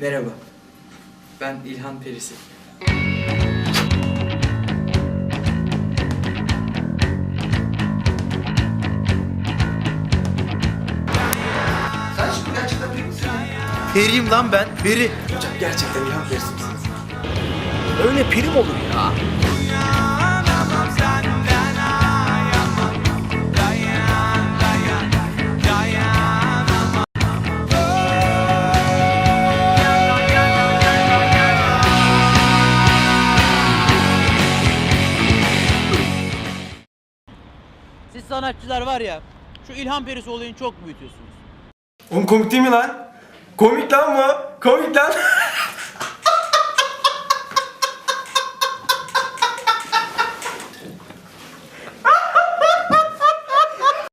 Merhaba. Ben İlhan Perisi. Periyim lan ben. Peri. Hocam gerçekten İlhan Perisi misiniz? Öyle peri mi olur ya? Sanatçılar var ya, şu İlhan Perisi olayını çok büyütüyorsunuz. Oğlum komik değil mi lan? Komik lan bu. Komik lan.